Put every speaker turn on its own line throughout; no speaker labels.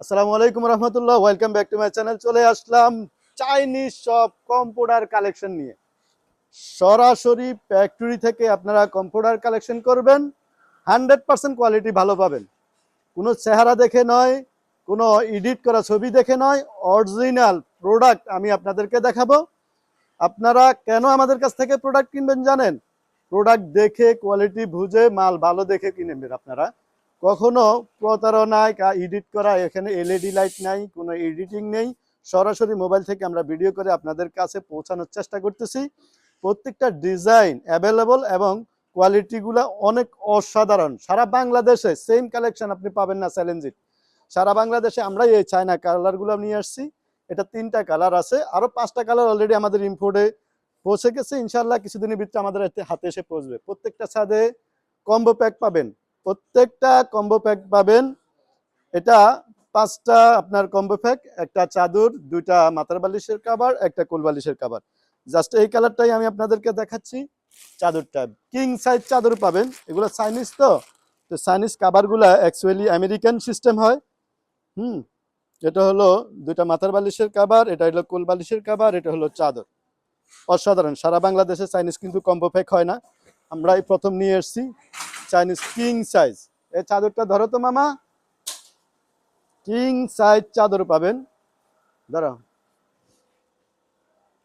আসসালামু আলাইকুম রহমতুল্লাহ welcome back to my channel চলে আসলাম চাইনিজ সব কম্পিউটার কালেকশন নিয়ে। সরাসরি ফ্যাক্টরি থেকে আপনারা কম্পিউটার কালেকশন করবেন হান্ড্রেড পার্সেন্ট কোয়ালিটি ভালো পাবেন। কোনো চেহারা দেখে নয়, কোনো এডিট করা ছবি দেখে নয় অরিজিনাল প্রোডাক্ট আমি আপনাদেরকে দেখাবো। আপনারা কেন আমাদের কাছ থেকে প্রোডাক্ট কিনবেন জানেন? প্রোডাক্ট দেখে কোয়ালিটি বুঝে, মাল ভালো দেখে কিনবেন আপনারা। কখনো প্রতারণায় এডিট করা, এখানে এলইডি লাইট নাই, কোনো এডিটিং নেই। সরাসরি মোবাইল থেকে আমরা ভিডিও করে আপনাদের কাছে পৌঁছানোর চেষ্টা করতেছি। প্রত্যেকটা ডিজাইন অ্যাভেলেবল এবং কোয়ালিটিগুলো অনেক অসাধারণ। সারা বাংলাদেশে সেম কালেকশন আপনি পাবেন না চ্যালেঞ্জির সারা বাংলাদেশে আমরা এই চায়না কালারগুলো নিয়ে আসছি। এটা তিনটা কালার আছে। আরও পাঁচটা কালার অলরেডি আমাদের ইম্পোর্টে পৌঁছে গেছে। ইনশাল্লাহ কিছুদিনের ভিতরে আমাদের হাতে এসে পৌঁছবে। প্রত্যেকটা ছাদে কম্বো প্যাক পাবেন। প্রত্যেকটা কম্বো প্যাক পাবেন। এটা পাঁচটা আপনার কম্বো প্যাক একটা চাদর, দুইটা মাথার বালিশের কাবার একটা কোল বালিশের কাবার জাস্ট এই কালারটাই আমি আপনাদেরকে দেখাচ্ছি চাদরটা। কিং সাইজ চাদর পাবেন। এগুলো চাইনিজ তো? তো চাইনিজ কাবারগুলা অ্যাকচুয়ালি আমেরিকান সিস্টেম হয়। হুম, এটা হলো দুইটা মাথার বালিশের কাবার এটা হলো কোল বালিশের কাবার এটা হলো চাদর। অসাধারণ। সারা বাংলাদেশে চাইনিজ কিন্তু কম্বো প্যাক হয় না। আমরা এই প্রথম নিয়ে এসেছি। চাইনিজ কিং সাইজ এই চাদরটা ধরো তো মামা। কিং সাইজ চাদর পাবেন। ধরো।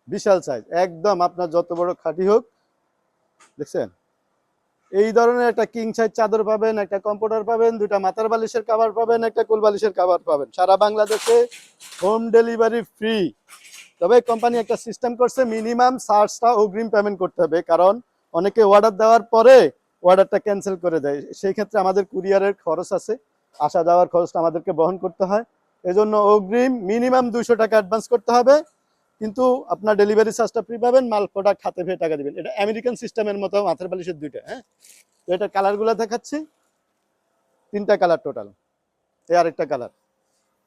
বিশাল সাইজ একদম আপনার যত বড় খাঁটি হোক। দেখছেন? এই ধরনের একটা কিং সাইজ চাদর পাবেন, একটা কম্পিউটার পাবেন, দুটা মাথার বালিশের কাভার পাবেন, একটা কোল বালিশের কাভার পাবেন। সারা বাংলাদেশে হোম ডেলিভারি ফ্রি তবে কোম্পানি একটা সিস্টেম করছে মিনিমাম চার্জটা অগ্রিম পেমেন্ট করতে হবে। কারণ অনেকে অর্ডার দেওয়ার পরে অর্ডারটা ক্যান্সেল করে দেয়। সেই ক্ষেত্রে আমাদের কুরিয়ারের খরচ আছে। আসা যাওয়ার খরচটা আমাদেরকে বহন করতে হয়। এজন্য অগ্রিম মিনিমাম দুইশো টাকা অ্যাডভান্স করতে হবে। কিন্তু আপনার ডেলিভারি চার্জটা ফ্রি পাবেন, মাল প্রোডাক্ট হাতে পেয়ে টাকা দেবেন। এটা আমেরিকান সিস্টেমের মতো, মাথার বালিশের দুইটা হ্যাঁ? তো এটা কালারগুলো দেখাচ্ছি। তিনটা কালার টোটাল এই আরেকটা কালার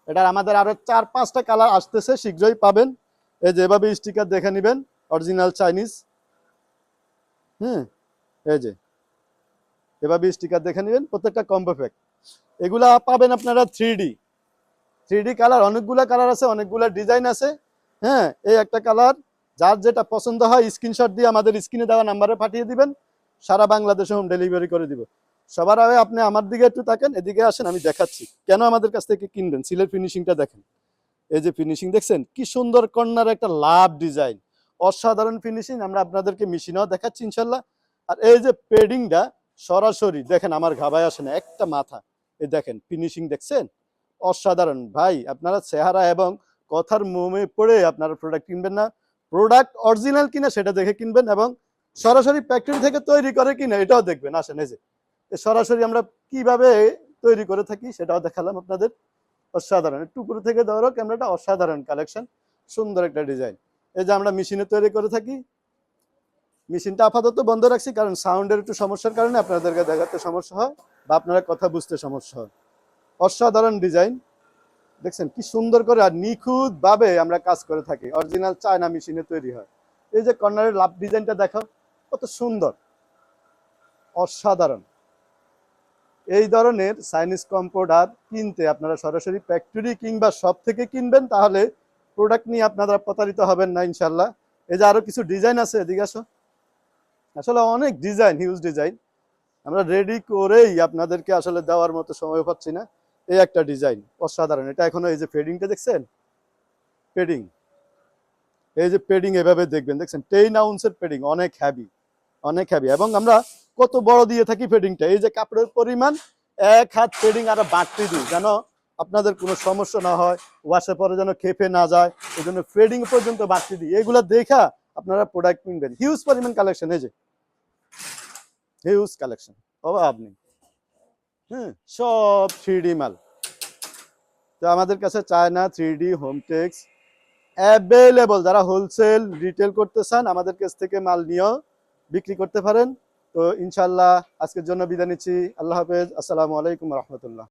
এটার আমাদের আরও চার, পাঁচটা কালার আসতেছে, শীঘ্রই পাবেন। এই যেভাবে স্টিকার দেখে নেবেন অরিজিনাল চাইনিজ হুম এই যে। এভাবে স্টিকার দেখে নেবেন, প্রত্যেকটা কম্বো প্যাক এগুলা পাবেন আপনারা থ্রি থ্রি কালার অনেকগুলা কালার আছে, অনেকগুলা ডিজাইন আছে। হ্যাঁ এই একটা কালার যার যেটা পছন্দ হয় স্ক্রিনশট দিয়ে আমাদের স্ক্রিনে দেওয়া নাম্বারে পাঠিয়ে দিবেন, সারা বাংলাদেশে হোম ডেলিভারি করে দিব। সবার আগে আপনি আমার দিকে একটু তাকান, এদিকে আসেন, আমি দেখাচ্ছি। কেন আমাদের কাছ থেকে কিনবেন? সিলের ফিনিশিংটা দেখেন। এই যে ফিনিশিং দেখছেন? কি সুন্দর কর্নার, একটা লাভ ডিজাইন অসাধারণ ফিনিশিং আমরা আপনাদেরকে মেশিনেও দেখাচ্ছি, ইনশাল্লাহ। আর এই যে পেডিংটা সরাসরি দেখেন আমার ঘাবায় আসে না, একটা মাথা। এই দেখেন ফিনিশিং দেখছেন? অসাধারণ। ভাই, আপনারা চেহারা এবং কথার মোমে পড়ে আপনারা প্রোডাক্ট কিনবেন না। প্রোডাক্ট অরিজিনাল কিনা সেটা দেখে কিনবেন এবং সরাসরি ফ্যাক্টরি থেকে তৈরি করে কিনা এটাও দেখবেন। আসেন, এই যে এ সরাসরি আমরা কীভাবে তৈরি করে থাকি সেটাও দেখালাম আপনাদের। অসাধারণ। টুকরো থেকে ধরো, ক্যামেরাটা অসাধারণ কালেকশন সুন্দর একটা ডিজাইন এই যে আমরা মেশিনে তৈরি করে থাকি মেশিনটা আপাতত বন্ধ রাখছি, কারণ সাউন্ডের একটু সমস্যার কারণে আপনাদেরকে দেখাতে সমস্যা হয় বা আপনারা কথা বুঝতে সমস্যা হয়। অসাধারণ ডিজাইন। দেখছেন কি সুন্দর করে আর নিখুঁত ভাবে আমরা কাজ করে থাকি। অরিজিনাল চায়না মেশিনে তৈরি হয়। এই যে কর্নারের লাভ ডিজাইনটা দেখো, কত সুন্দর। অসাধারণ। এই ধরনের চাইনিজ কম্পিউটার কিনতে আপনারা সরাসরি ফ্যাক্টরি কিংবা শপ থেকে কিনবেন, তাহলে প্রোডাক্ট নিয়ে আপনারা প্রতারিত হবেন না ইনশাল্লাহ এই যে আরও কিছু ডিজাইন আছে আসো। আসলে অনেক ডিজাইন হিউজ ডিজাইন আমরা রেডি করেই আপনাদেরকে আসলে দেওয়ার মতো সময় পাচ্ছি না। এই একটা ডিজাইন অসাধারণ। এটা এখনও এই যে ফেডিংটা দেখছেন? পেডিং এই যে পেডিং এভাবে দেখবেন, দেখছেন? টেন আউন্সের পেডিং অনেক হ্যাভি অনেক হ্যাভি এবং আমরা কত বড় দিয়ে থাকি ফেডিংটা এই যে কাপড়ের পরিমাণ, এক হাত ফেডিং আর বাড়তি দিই, যেন আপনাদের কোনো সমস্যা না হয় ওয়াশের পরে যেন খেপে না যায় এই জন্য ফেডিং পর্যন্ত বাড়তি দিই। এগুলো দেখা আপনারা প্রোডাক্ট কিনবেন। হিউজ পরিমাণ কালেকশন এই যে। হিউজ কালেকশন অভাব নেই। হ্যাঁ সব থ্রি মাল। তো আমাদের কাছে China three D Hometex available যারা হোলসেল রিটেল করতে চান, আমাদের কাছ থেকে মাল নিয়েও বিক্রি করতে পারেন। তো ইনশাল্লাহ আজকের জন্য বিদায় নিচ্ছি। আল্লাহ হাফেজ। আসসালামু আলাইকুম রহমতুল্লাহ।